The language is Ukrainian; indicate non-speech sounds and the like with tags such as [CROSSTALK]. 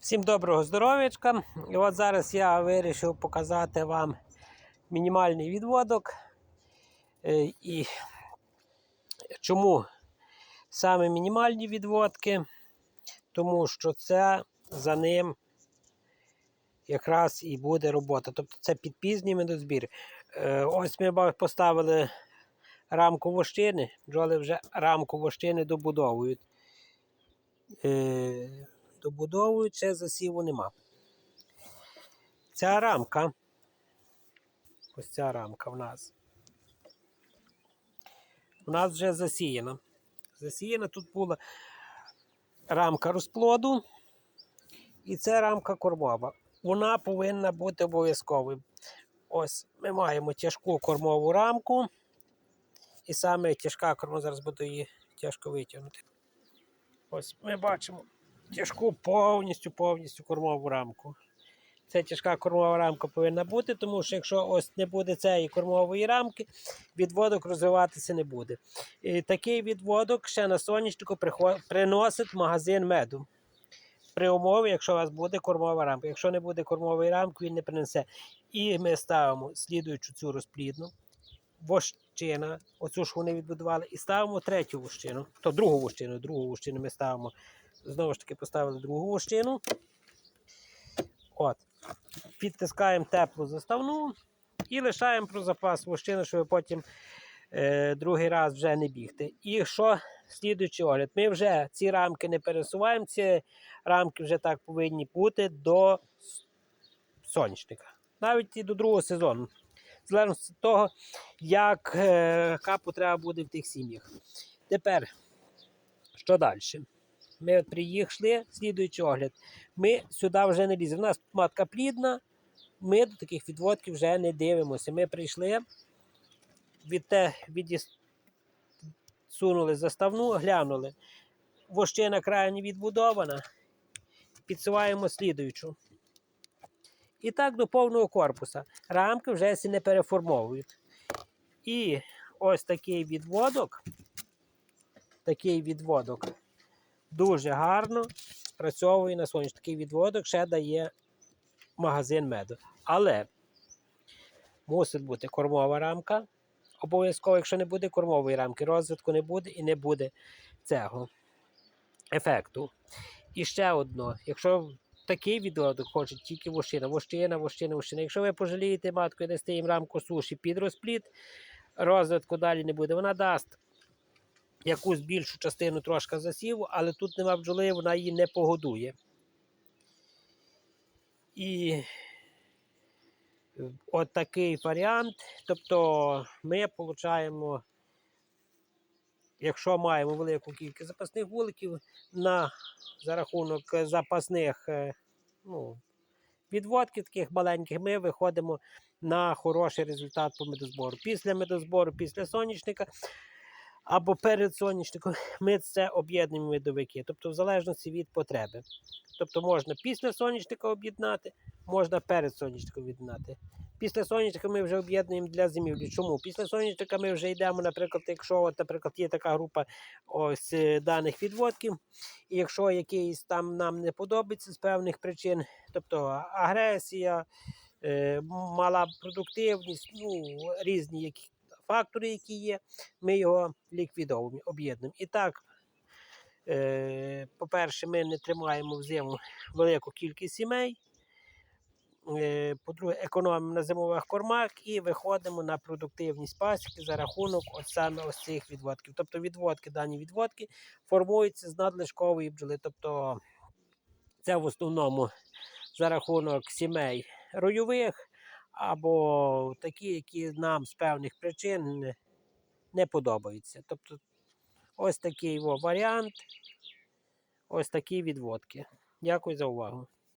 Всім доброго здоров'ячка. І от зараз я вирішив показати вам мінімальний відводок. Е, І чому саме мінімальні відводки? Тому що це за ним якраз і буде робота. Тобто це під пізній медозбір. Е, Ось ми поставили рамку вощини, бджоли вже рамку вощини добудовують. Е, добудовують, ще засіву нема. Ця рамка, ось ця рамка в нас. У нас вже засіяна. Засіяна тут була рамка розплоду, і це рамка кормова. Вона повинна бути обов'язковою. Ось ми маємо тяжку кормову рамку. І саме тяжка корма, зараз буду її тяжко витягнути. Ось ми бачимо тяжку повністю повністю кормову рамку. Це тяжка кормова рамка повинна бути, тому що якщо ось не буде цієї кормової рамки, відводок розвиватися не буде. І такий відводок ще на сонячнику приносить магазин меду. При умові, якщо у вас буде кормова рамка. Якщо не буде кормової рамки, він не принесе. І ми ставимо слідуючу цю розплідну, вощина, оцю ж вони відбудували, і ставимо третю вощину, то другу вощину, другу вощину ми ставимо. Знову ж таки, поставили другу вощину. От. Підтискаємо теплу заставну і лишаємо про запас вощини, щоб потім е, другий раз вже не бігти. І що слідуючий огляд? Ми вже ці рамки не пересуваємо, ці рамки вже так повинні бути до сонячника. Навіть і до другого сезону. В залежності від того, як е, яка потреба буде в тих сім'ях. Тепер, що далі? Ми от приїхали, слідуючий огляд. Ми сюди вже не ліземо. У нас тут матка плідна, ми до таких відводків вже не дивимося. Ми прийшли, від те, відсунули заставну, глянули. Вощина крайні відбудована. Підсуваємо слідуючу. І так до повного корпуса. Рамки вже сі не переформовують. І ось такий відводок. Такий відводок дуже гарно спрацьовує на сонячний такий відводок, ще дає магазин меду. Але мусить бути кормова рамка. Обов'язково, якщо не буде кормової рамки, розвитку не буде і не буде цього ефекту. І ще одно, якщо такий відводок хоче тільки вощина, вощина, вощина, вощина. Якщо ви пожалієте матку і дасте їм рамку суші під розпліт, розвитку далі не буде. Вона дасть якусь більшу частину трошки засіву, але тут нема бджоли, вона її не погодує. І от такий варіант. Тобто ми отримуємо, якщо маємо велику кількість запасних вуликів, на за рахунок запасних е, ну, відводків таких маленьких, ми виходимо на хороший результат по медозбору. Після медозбору, після сонячника або перед сонячником, [LAUGHS] ми це об'єднуємо в медовики, тобто в залежності від потреби. Тобто можна після сонячника об'єднати, можна перед сонячником об'єднати. Після сонячника ми вже об'єднуємо для зимівлі. Чому? Після сонячника ми вже йдемо, наприклад, якщо, от, наприклад, є така група ось е, даних відводків, і якщо якийсь там нам не подобається з певних причин, тобто агресія, е, мала продуктивність, ну, різні які фактори, які є, ми його ліквідовуємо, об'єднуємо. І так, е, по-перше, ми не тримаємо взиму велику кількість сімей. Е, По-друге, економимо на зимових кормах і виходимо на продуктивність пасіки за рахунок от саме ось цих відводків. Тобто відводки, дані відводки формуються з надлишкової бджоли. Тобто це в основному за рахунок сімей ройових або такі, які нам з певних причин не, подобаються. Тобто ось такий о, варіант, ось такі відводки. Дякую за увагу.